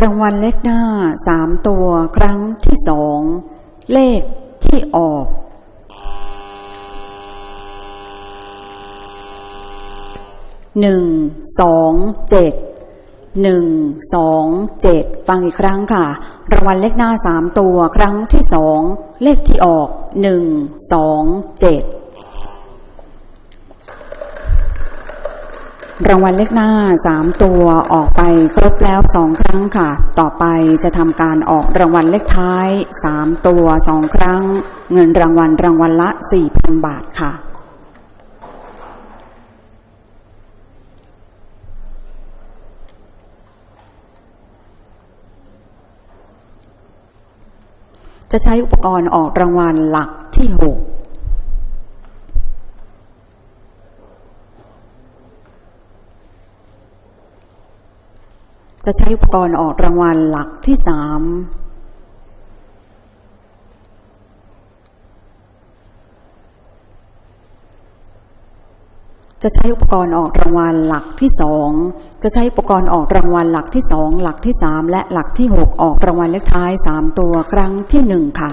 รางวัลเลขหน้าสามตัวครั้งที่สอง เลขที่ออก หนึ่ง สองเจ็ด หนึ่ง สองเจ็ด ฟังอีกครั้งค่ะ รางวัลเลขหน้าสามตัวครั้งที่สอง เลขที่ออก หนึ่ง สองเจ็ด รางวัลเลขหน้าสามตัวออกไปครบแล้วสองครั้งค่ะ ต่อไปจะทำการออกรางวัลเลขท้ายสามตัวสองครั้ง เงินรางวัลรางวัลละสี่พันบาทค่ะจะใช้อุปกรณ์ออกรางวัลหลักที่หก จะใช้อุปกรณ์ออกรางวัลหลักที่สามจะใช้อุปกรณ์ออกรางวัลหลักที่สองจะใช้อุปกรณ์ออกรางวัลหลักที่สองหลักที่สามและหลักที่หกออกรางวัลเลขท้ายสามตัวครั้งที่หนึ่งค่ะ